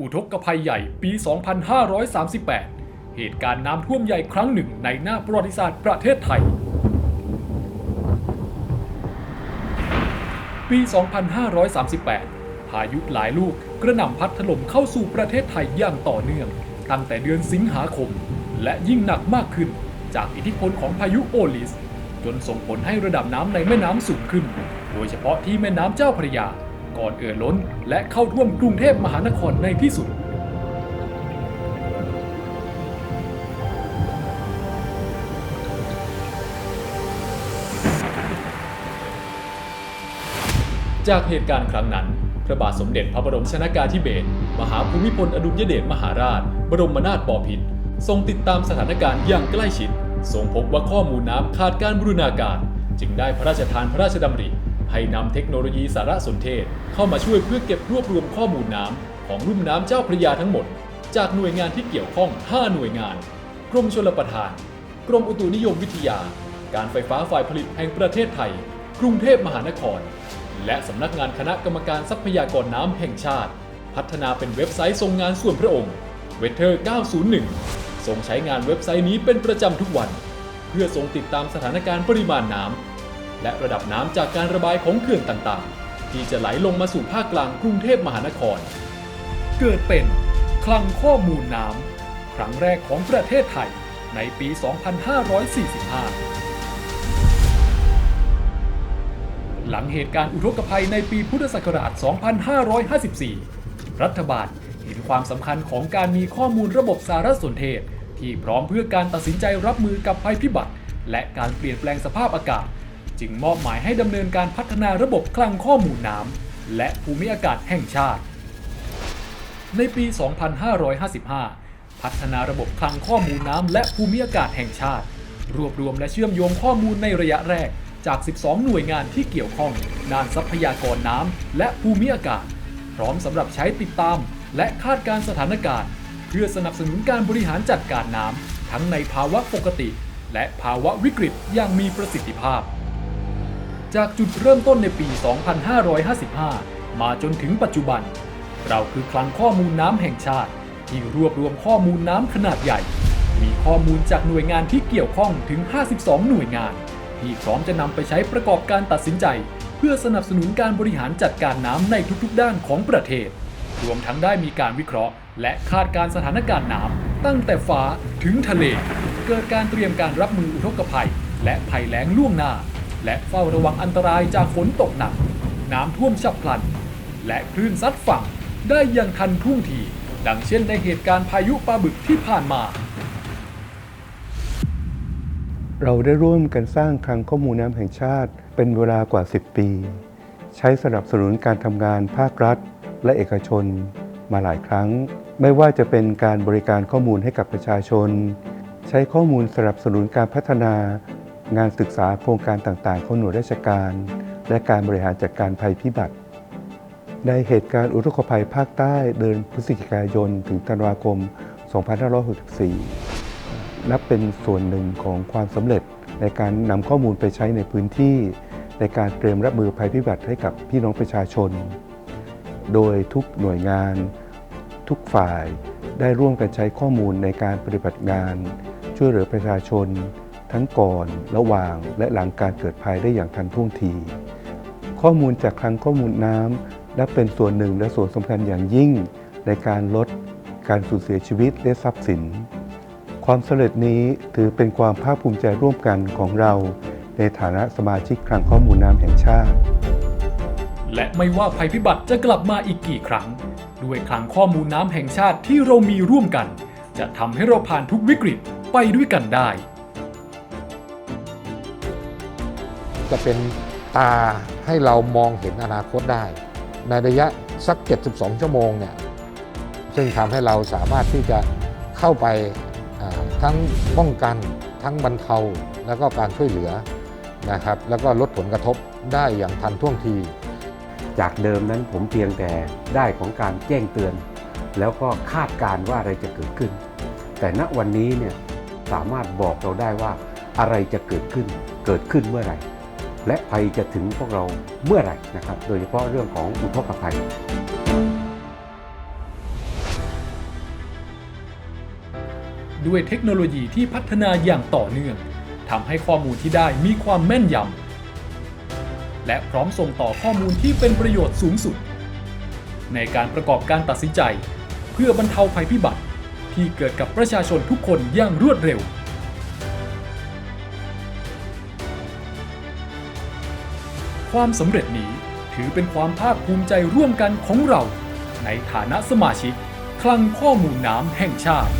อุทกภัยใหญ่ปี 2538 เหตุการณ์น้ำท่วมใหญ่ครั้งหนึ่งในหน้าประวัติศาสตร์ประเทศไทย ปี 2538 พายุหลายลูกกระหน่ำพัดถล่มเข้าสู่ประเทศไทยอย่างต่อเนื่อง ตั้งแต่เดือนสิงหาคม และยิ่งหนักมากขึ้นจากอิทธิพลของพายุโอลิส จนส่งผลให้ระดับน้ำในแม่น้ำสูงขึ้น โดยเฉพาะที่แม่น้ำเจ้าพระยา ก่อนเอ่อล้น และเข้าท่วมกรุงเทพมหานครในที่สุด จากเหตุการณ์ครั้งนั้น พระบาทสมเด็จพระบรมชนากาธิเบศรมหาภูมิพลอดุลยเดชมหาราช บรมนาถบพิตรทรงติดตามสถานการณ์อย่างใกล้ชิด ทรงพบว่าข้อมูลน้ำขาดการบูรณาการ จึงได้พระราชทานพระราชดำริ ให้นำเทคโนโลยีสารสนเทศ เข้ามาช่วยเพื่อเก็บรวบรวมข้อมูลน้ำของรุ่มน้ำเจ้าพระยาทั้งหมด จากหน่วยงานที่เกี่ยวข้อง 5 หน่วยงาน กรมชลประทาน กรมอุตุนิยมวิทยา การไฟฟ้าฝ่ายผลิตแห่งประเทศไทย กรุงเทพมหานคร และสำนักงานคณะกรรมการทรัพยากรน้ำแห่งชาติ พัฒนาเป็นเว็บไซต์ทรงงานส่วนพระองค์ Weather 901 ทรงใช้งานเว็บไซต์นี้เป็นประจำทุกวัน เพื่อทรงติดตามสถานการณ์ปริมาณน้ำ และระดับน้ำจากการระบายของเขื่อนต่างๆ ที่จะไหลลงมาสู่ภาคกลางกรุงเทพมหานคร เกิดเป็นคลังข้อมูลน้ำครั้งแรกของประเทศไทยในปี 2545 หลังเหตุการณ์อุทกภัยในปีพุทธศักราช 2554 รัฐบาลเห็นความสำคัญของการมีข้อมูลระบบสารสนเทศ ที่พร้อมเพื่อการตัดสินใจรับมือกับภัยพิบัติ และการเปลี่ยนแปลงสภาพอากาศ จึงมอบหมายให้ดำเนินการพัฒนาระบบคลังข้อมูลน้ำและภูมิอากาศแห่งชาติ ในปี 2555 พัฒนาระบบคลังข้อมูลน้ำและภูมิอากาศแห่งชาติ รวบรวมและเชื่อมโยงข้อมูลในระยะแรกจาก 12 หน่วยงานที่เกี่ยวข้องด้านทรัพยากรน้ำและภูมิอากาศ พร้อมสำหรับใช้ติดตาม และคาดการสถานการณ์ เพื่อสนับสนุนการบริหารจัดการน้ำทั้งในภาวะปกติ และภาวะวิกฤตอย่างมีประสิทธิภาพ จากจุดเริ่มต้นในปี 2555 มาจนถึงปัจจุบัน เราคือคลังข้อมูลน้ำแห่งชาติ ที่รวบรวมข้อมูลน้ำขนาดใหญ่ มีข้อมูลจากหน่วยงานที่เกี่ยวข้องถึง 52 หน่วยงาน ที่พร้อมจะนำไปใช้ประกอบการตัดสินใจ เพื่อสนับสนุนการบริหารจัดการน้ำในทุกๆ ด้านของประเทศ รวมทั้งได้มีการวิเคราะห์ และคาดการสถานการณ์น้ำตั้งแต่ฟ้าถึงทะเล เกิดการเตรียมการรับมืออุทกภัย และภัยแล้งล่วงหน้า และเฝ้าระวังอันตรายจากฝนตกหนัก น้ำท่วมฉับพลัน และคลื่นซัดฝั่งได้อย่างทันท่วงทีดังเช่นในเหตุการณ์พายุปลาบึกที่ผ่านมา เราได้ร่วมกันสร้างคลังข้อมูลน้ำแห่งชาติ เป็นเวลากว่า 10 ปี ใช้สนับสนุนการทำงานภาครัฐ และเอกชน มาหลายครั้ง ไม่ว่าจะเป็นการบริการข้อมูลให้กับประชาชน ใช้ข้อมูลสนับสนุนการพัฒนา งานศึกษาโครงการต่างๆ ของหน่วยราชการ และการบริหารจัดการภัยพิบัติ ในเหตุการณ์อุทกภัยภาคใต้เดือนพฤศจิกายน ถึงธันวาคม 2564 นับเป็นส่วนหนึ่งของความสำเร็จในการนำข้อมูลไปใช้ในพื้นที่ ในการเตรียมรับมือภัยพิบัติให้กับพี่น้องประชาชน โดยทุกหน่วยงาน ทุกฝ่ายได้ร่วมกันใช้ข้อมูลในการปฏิบัติงาน ช่วยเหลือประชาชน ทั้งก่อนระหว่างและหลังการเกิดภัยได้อย่างทันท่วงที ข้อมูลจากคลังข้อมูลน้ำนับเป็นส่วนหนึ่งและส่วนสำคัญอย่างยิ่ง ในการลดการสูญเสียชีวิตและทรัพย์สิน ความสำเร็จนี้ถือเป็นความภาคภูมิใจร่วมกันของเราในฐานะสมาชิกคลังข้อมูลน้ำแห่งชาติ และไม่ว่าภัยพิบัติจะกลับมาอีกกี่ครั้ง ด้วยคลังข้อมูลน้ำแห่งชาติที่เรามีร่วมกัน จะทำให้เราผ่านทุกวิกฤตไปด้วยกันได้ จะเป็นตาให้เรามองเห็นอนาคตได้ ในระยะสัก 72 ชั่วโมงเนี่ยซึ่งทำให้เราสามารถที่จะเข้าไปทั้งป้องกันทั้งบรรเทาแล้วก็การช่วยเหลือนะครับ แล้วก็ลดผลกระทบได้อย่างทันท่วงที จากเดิมนั้นผมเพียงแต่ได้ของการแจ้งเตือน แล้วก็คาดการณ์ว่าอะไรจะเกิดขึ้น แต่ณวันนี้เนี่ยสามารถบอกเราได้ว่าอะไรจะเกิดขึ้นเกิดขึ้นเมื่อไหร่ และภัยจะถึงพวกเราเมื่อไหร่นะครับ โดยเฉพาะเรื่องของอุทกภัยด้วยเทคโนโลยีที่พัฒนาอย่างต่อเนื่องทำให้ข้อมูลที่ได้มีความแม่นยำและพร้อมส่งต่อข้อมูลที่เป็นประโยชน์สูงสุด ในการประกอบการตัดสินใจ เพื่อบรรเทาภัยพิบัติที่เกิดกับประชาชนทุกคนอย่างรวดเร็ว ความสำเร็จนี้ถือเป็นความภาคภูมิใจร่วมกันของเรา ในฐานะสมาชิก คลังข้อมูลน้ำแห่งชาติ